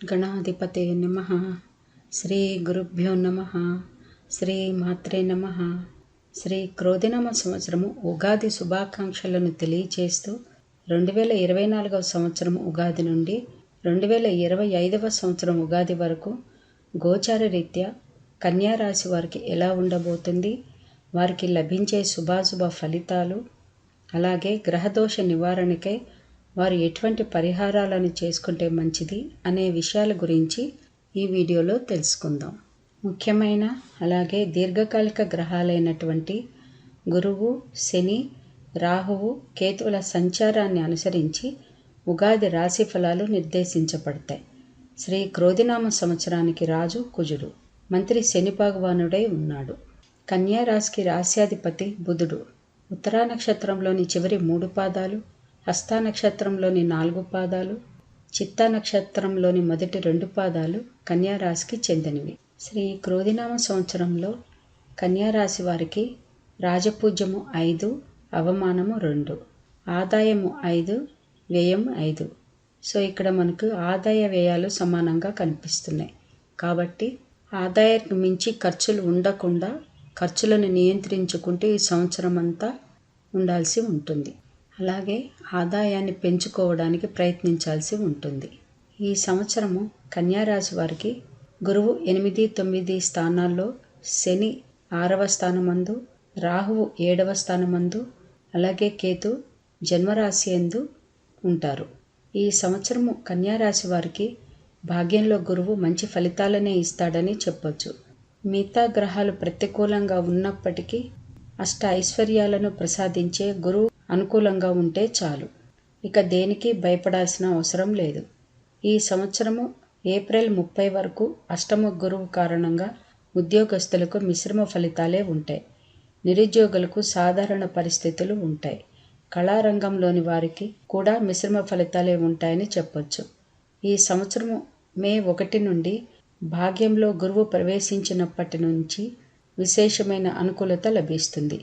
గణాధిపతే నమ. శ్రీ గురుభ్యో నమ. శ్రీ మాత్రే నమ. శ్రీ క్రోధినామ సంవత్సరము ఉగాది శుభాకాంక్షలను తెలియచేస్తూ రెండు వేల ఇరవై నాలుగవ సంవత్సరం ఉగాది నుండి రెండు వేల ఇరవై ఐదవ సంవత్సరం ఉగాది వరకు గోచార రీత్యా కన్యా రాశి వారికి ఎలా ఉండబోతుంది వారికి లభించే శుభాశుభ ఫలితాలు అలాగే గ్రహదోష నివారణకై వారు ఎటువంటి పరిహారాలను చేసుకుంటే మంచిది అనే విషయాల గురించి ఈ వీడియోలో తెలుసుకుందాం. ముఖ్యమైన అలాగే దీర్ఘకాలిక గ్రహాలైనటువంటి గురువు శని రాహువు కేతువుల సంచారాన్ని అనుసరించి ఉగాది రాశి ఫలాలు నిర్దేశించబడతాయి. శ్రీ క్రోధినామ సంవత్సరానికి రాజు కుజుడు. మంత్రి శని భగవానుడై ఉన్నాడు. కన్యారాశికి రాశ్యాధిపతి బుధుడు. ఉత్తరా నక్షత్రంలోని చివరి మూడు పాదాలు హస్తా నక్షత్రంలోని నాలుగు పాదాలు చిత్తా నక్షత్రంలోని మొదటి రెండు పాదాలు కన్యారాశికి చెందినవి. శ్రీ క్రోధినామ సంవత్సరంలో కన్యారాశి వారికి రాజపూజ్యము ఐదు అవమానము రెండు ఆదాయము ఐదు వ్యయం ఐదు. సో ఇక్కడ మనకు ఆదాయ వ్యయాలు సమానంగా కనిపిస్తున్నాయి. కాబట్టి ఆదాయానికి మించి ఖర్చులు ఉండకుండా ఖర్చులను నియంత్రించుకుంటే ఈ సంవత్సరం అంతా ఉండాల్సి ఉంటుంది. అలాగే ఆదాయాన్ని పెంచుకోవడానికి ప్రయత్నించాల్సి ఉంటుంది. ఈ సంవత్సరము కన్యారాశి వారికి గురువు ఎనిమిది తొమ్మిది స్థానాల్లో శని ఆరవ స్థానమందు రాహువు ఏడవ స్థానమందు అలాగే కేతు జన్మరాశి ఎందు ఉంటారు. ఈ సంవత్సరము కన్యారాశి వారికి భాగ్యంలో గురువు మంచి ఫలితాలనే ఇస్తాడని చెప్పొచ్చు. మిగతా గ్రహాలు ప్రతికూలంగా ఉన్నప్పటికీ అష్ట ఐశ్వర్యాలను ప్రసాదించే గురువు అనుకూలంగా ఉంటే చాలు. ఇక దేనికి భయపడాల్సిన అవసరం లేదు. ఈ సంవత్సరము ఏప్రిల్ ముప్పై వరకు అష్టమ గురువు కారణంగా ఉద్యోగస్తులకు మిశ్రమ ఫలితాలే ఉంటాయి. నిరుద్యోగులకు సాధారణ పరిస్థితులు ఉంటాయి. కళారంగంలోని వారికి కూడా మిశ్రమ ఫలితాలే ఉంటాయని చెప్పొచ్చు. ఈ సంవత్సరము మే ఒకటి నుండి భాగ్యంలో గురువు ప్రవేశించినప్పటి నుంచి విశేషమైన అనుకూలత లభిస్తుంది.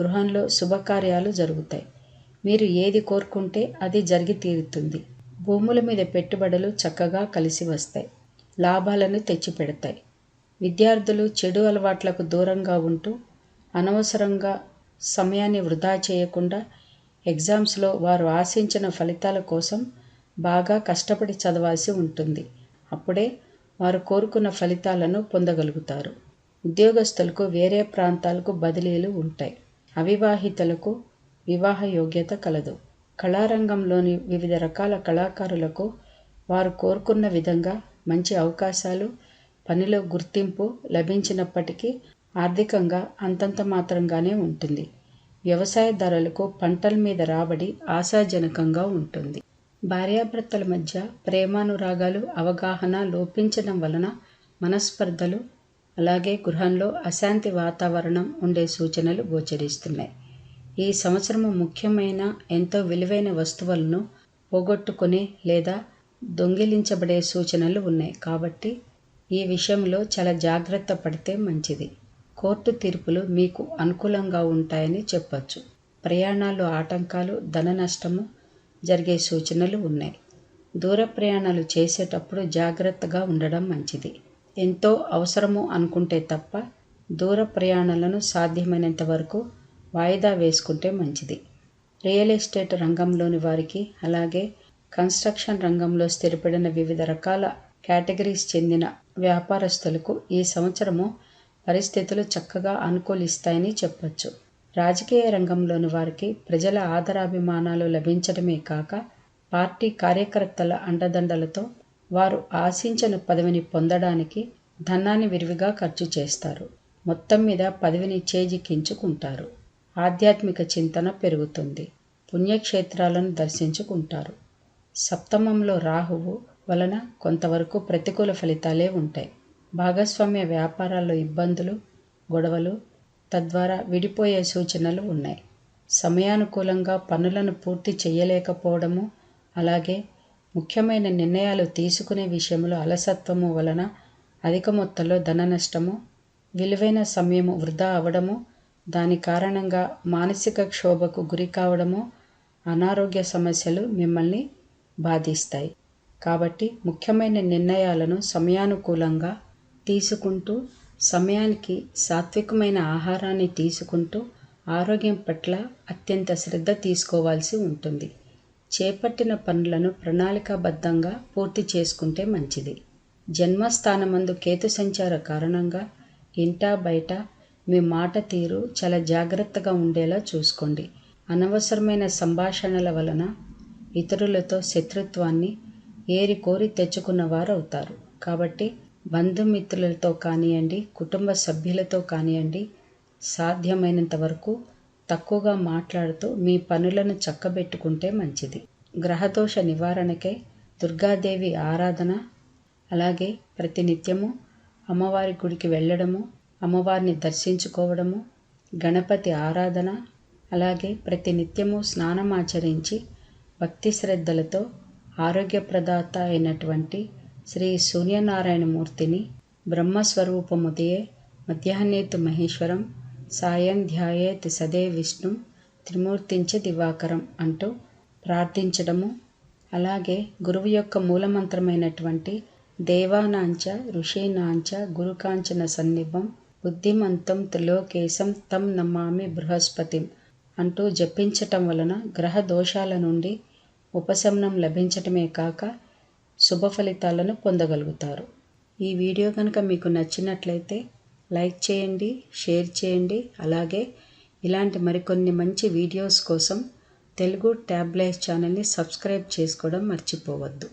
గృహంలో శుభకార్యాలు జరుగుతాయి. మీరు ఏది కోరుకుంటే అది జరిగి తీరుతుంది. భూముల మీద పెట్టుబడులు చక్కగా కలిసి వస్తాయి. లాభాలను తెచ్చిపెడతాయి. విద్యార్థులు చెడు అలవాట్లకు దూరంగా ఉంటూ అనవసరంగా సమయాన్ని వృధా చేయకుండా ఎగ్జామ్స్లో వారు ఆశించిన ఫలితాల కోసం బాగా కష్టపడి చదవాల్సి ఉంటుంది. అప్పుడే వారు కోరుకున్న ఫలితాలను పొందగలుగుతారు. ఉద్యోగస్తులకు వేరే ప్రాంతాలకు బదిలీలు ఉంటాయి. అవివాహితులకు వివాహ యోగ్యత కలదు. కళారంగంలోని వివిధ రకాల కళాకారులకు వారు కోరుకున్న విధంగా మంచి అవకాశాలు పనిలో గుర్తింపు లభించినప్పటికీ ఆర్థికంగా అంతంత మాత్రంగానే ఉంటుంది. వ్యవసాయదారులకు పంటల మీద రాబడి ఆశాజనకంగా ఉంటుంది. భార్యాభర్తల మధ్య ప్రేమానురాగాలు అవగాహన లోపించడం వలన మనస్పర్ధలు అలాగే గృహంలో అశాంతి వాతావరణం ఉండే సూచనలు గోచరిస్తున్నాయి. ఈ సంవత్సరము ముఖ్యమైన ఎంతో విలువైన వస్తువులను పోగొట్టుకునే లేదా దొంగిలించబడే సూచనలు ఉన్నాయి. కాబట్టి ఈ విషయంలో చాలా జాగ్రత్త పడితే మంచిది. కోర్టు తీర్పులు మీకు అనుకూలంగా ఉంటాయని చెప్పచ్చు. ప్రయాణాలు ఆటంకాలు ధన నష్టము జరిగే సూచనలు ఉన్నాయి. దూర ప్రయాణాలు చేసేటప్పుడు జాగ్రత్తగా ఉండడం మంచిది. ఎంతో అవసరము అనుకుంటే తప్ప దూర ప్రయాణాలను సాధ్యమైనంత వరకు వాయిదా వేసుకుంటే మంచిది. రియల్ ఎస్టేట్ రంగంలోని వారికి అలాగే కన్స్ట్రక్షన్ రంగంలో స్థిరపడిన వివిధ రకాల కేటగిరీస్ చెందిన వ్యాపారస్తులకు ఈ సంవత్సరము పరిస్థితులు చక్కగా అనుకూలిస్తాయని చెప్పొచ్చు. రాజకీయ రంగంలోని వారికి ప్రజల ఆదరాభిమానాలు లభించడమే కాక పార్టీ కార్యకర్తల అండదండలతో వారు ఆశించిన పదవిని పొందడానికి ధనాన్ని విరివిగా ఖర్చు చేస్తారు. మొత్తం మీద పదవిని చేజిక్కించుకుంటారు. ఆధ్యాత్మిక చింతన పెరుగుతుంది. పుణ్యక్షేత్రాలను దర్శించుకుంటారు. సప్తమంలో రాహువు వలన కొంతవరకు ప్రతికూల ఫలితాలే ఉంటాయి. భాగస్వామ్య వ్యాపారాల్లో ఇబ్బందులు గొడవలు తద్వారా విడిపోయే సూచనలు ఉన్నాయి. సమయానుకూలంగా పనులను పూర్తి చేయలేకపోవడము అలాగే ముఖ్యమైన నిర్ణయాలు తీసుకునే విషయంలో అలసత్వము వలన అధిక మొత్తంలో ధన నష్టము విలువైన సమయము వృధా అవడము దాని కారణంగా మానసిక క్షోభకు గురి కావడము అనారోగ్య సమస్యలు మిమ్మల్ని బాధిస్తాయి. కాబట్టి ముఖ్యమైన నిర్ణయాలను సమయానుకూలంగా తీసుకుంటూ సమయానికి సాత్వికమైన ఆహారాన్ని తీసుకుంటూ ఆరోగ్యం పట్ల అత్యంత శ్రద్ధ తీసుకోవాల్సి ఉంటుంది. చేపట్టిన పనులను ప్రణాళికాబద్ధంగా పూర్తి చేసుకుంటే మంచిది. జన్మస్థానమందు కేతు సంచార కారణంగా ఇంటా బయట మీ మాట తీరు చాలా జాగ్రత్తగా ఉండేలా చూసుకోండి. అనవసరమైన సంభాషణల వలన ఇతరులతో శత్రుత్వాన్ని ఏరి కోరి తెచ్చుకున్న వారు అవుతారు కాబట్టి బంధుమిత్రులతో కానివ్వండి కుటుంబ సభ్యులతో కానివ్వండి సాధ్యమైనంత వరకు తక్కువగా మాట్లాడుతూ మీ పనులను చక్కబెట్టుకుంటే మంచిది. గ్రహదోష నివారణకై దుర్గాదేవి ఆరాధన అలాగే ప్రతినిత్యము అమ్మవారి గుడికి వెళ్ళడము అమ్మవారిని దర్శించుకోవడము గణపతి ఆరాధన అలాగే ప్రతినిత్యము స్నానం ఆచరించి భక్తి శ్రద్ధలతో ఆరోగ్యప్రదాత అయినటువంటి శ్రీ సూర్యనారాయణమూర్తిని బ్రహ్మస్వరూపముదయే మధ్యాహ్నేతు మహేశ్వరం సాయం ధ్యాయేత్ సదే విష్ణు త్రిమూర్తించ దివాకరం అంటూ ప్రార్థించడము. అలాగే గురువు యొక్క మూలమంత్రమైనటువంటి దేవానాంచ ఋషీనాంచ గురుకాంచన సన్నిభం బుద్ధిమంతం త్రిలోకేశం తం నమామి బృహస్పతిం అంటూ జపించటం వలన గ్రహ దోషాల నుండి ఉపశమనం లభించటమే కాక శుభ ఫలితాలను పొందగలుగుతారు. ఈ వీడియో కనుక మీకు నచ్చినట్లయితే లైక్ చేయండి షేర్ చేయండి. అలాగే ఇలాంటి మరికొన్ని మంచి వీడియోస్ కోసం తెలుగు ట్యాబ్లైట్ ఛానల్ని సబ్స్క్రైబ్ చేసుకోవడం మర్చిపోవద్దు.